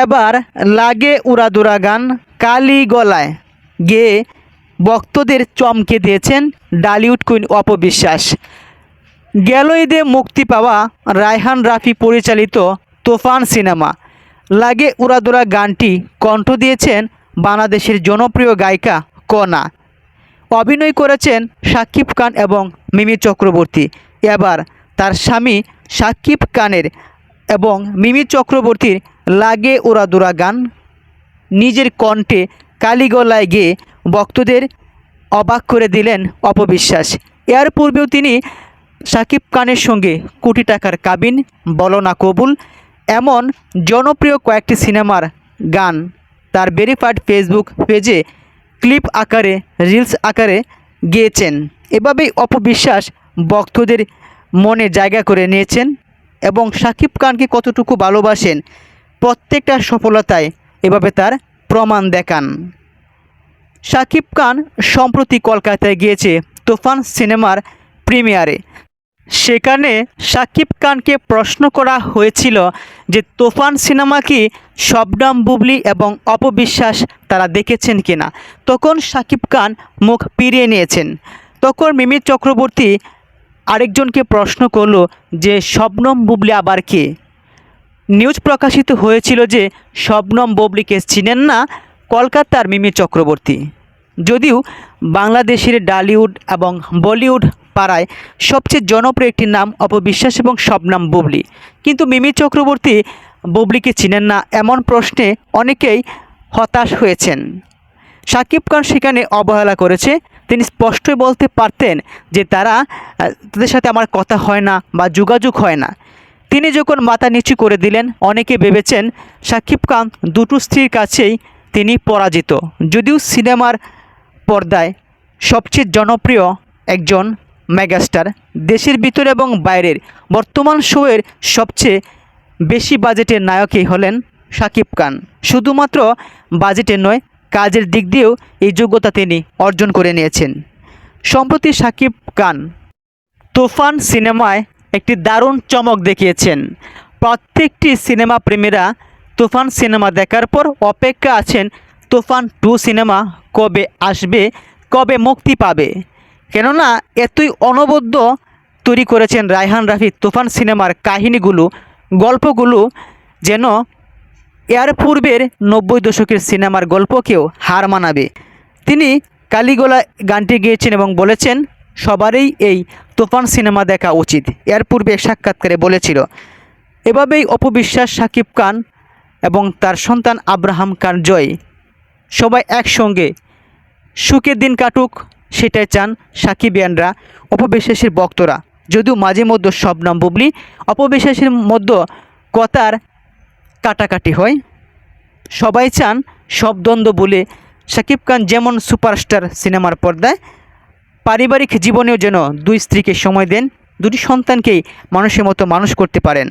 এবার লাগে উড়াদুরা গান কালি গলায়। গেয়ে ভক্তদের চমকে দিয়েছেন ডালিউড কুইন অপবিশ্বাস। গেল ঈদে মুক্তি পাওয়া রায়হান রাফি পরিচালিত তোফান সিনেমা। লাগে উড়াদুরা গানটি কণ্ঠ দিয়েছেন বাংলাদেশের জনপ্রিয় গায়িকা কনা। অভিনয় করেছেন সাকিব খান এবং মিমি চক্রবর্তী। এবার তার স্বামী সাকিব খানের এবং মিমি চক্রবর্তীর লাগে উড়াদুরা গান। নিজের কণ্ঠে কালীগলায় গিয়ে ভক্তদের অবাক করে দিলেন অপবিশ্বাস। এর পূর্বেও তিনি সাকিব খানের সঙ্গে কোটি টাকার কাবিন বলনা কবুল, এমন জনপ্রিয় কয়েকটি সিনেমার গান তার ভেরিফাইড ফেসবুক পেজে ক্লিপ আকারে, রিলস আকারে গেয়েছেন। এভাবেই অপবিশ্বাস ভক্তদের মনে জায়গা করে নিয়েছেন এবং সাকিব খানকে কতটুকু ভালোবাসেন প্রত্যেকটা সফলতায় এভাবে তার প্রমাণ দেখান। সাকিব খান সম্প্রতি কলকাতায় গিয়েছে তুফান সিনেমার প্রিমিয়ারে। সেখানে সাকিব খানকে প্রশ্ন করা হয়েছিল যে তুফান সিনেমা কি শবনাম বুবলি এবং অপবিশ্বাস তারা দেখেছেন কিনা? তখন সাকিব খান মুখ ফিরিয়ে নিয়েছেন। তখন মিমি চক্রবর্তী আরেকজনকে প্রশ্ন করল যে, শবনম বুবলি আবার কে? নিউজ প্রকাশিত হয়েছিল যে, শবনম বুবলিকে চিনেন না কলকাতার মিমি চক্রবর্তী। যদিও বাংলাদেশের ডালিউড এবং বলিউড পাড়ায় সবচেয়ে জনপ্রিয় একটি নাম অপবিশ্বাস এবং শবনম বুবলি। কিন্তু মিমি চক্রবর্তী বুবলিকে চিনেন না এমন প্রশ্নে অনেকেই হতাশ হয়েছেন। সাকিব খান সেখানে অবহেলা করেছে। তিনি স্পষ্টই বলতে পারতেন যে তারা তাদের সাথে আমার কথা হয় না বা যোগাযোগ হয় না। তিনি যখন মাথা নিচু করে দিলেন, অনেকে ভেবেছেন সাকিব খান দুটো স্ত্রীর কাছেই তিনি পরাজিত। যদিও সিনেমার পর্দায় সবচেয়ে জনপ্রিয় একজন মেগাস্টার, দেশের ভিতরে এবং বাইরের। বর্তমান শোয়ের সবচেয়ে বেশি বাজেটের নায়কই হলেন সাকিব খান। শুধুমাত্র বাজেটে নয় কাজের দিক দিয়েও এই যোগ্যতা তিনি অর্জন করে নিয়েছেন। সম্প্রতি সাকিব খান তুফান সিনেমায় একটি দারুণ চমক দেখিয়েছেন। প্রত্যেকটি সিনেমা প্রেমীরা তুফান সিনেমা দেখার পর অপেক্ষা আছেন, তুফান টু সিনেমা কবে আসবে, কবে মুক্তি পাবে? কেননা, এতই অনবদ্য তৈরি করেছেন রায়হান রাফি তুফান সিনেমার কাহিনীগুলো, গল্পগুলো যেন এর পূর্বের নব্বই দশকের সিনেমার গল্পকেও হার মানাবে। তিনি কালীগোলা গানটি গেয়েছেন এবং বলেছেন, সবারই এই তুফান সিনেমা দেখা উচিত। এর পূর্বে এক সাক্ষাৎকারে বলেছিল, এভাবেই অপবিশ্বাস সাকিব খান এবং তার সন্তান আব্রাহাম খান জয়। সবাই একসঙ্গে সুখের দিন কাটুক, সেটাই চান সাকিবিয়ানরা, অপবিশ্বাসের বক্তরা যদিও মাঝে মধ্যে শবনম বুবলি, অপবিশ্বাসের মধ্যে কথার কাটাকাটি হয়। সবাই চান সব দ্বন্দ্ব বলে শাকিব খান যেমন সুপারস্টার সিনেমার পর্দায়, পারিবারিক জীবনেও যেন দুই স্ত্রীকে সময় দেন, দুটি সন্তানকেই মানুষের মতো মানুষ করতে পারেন।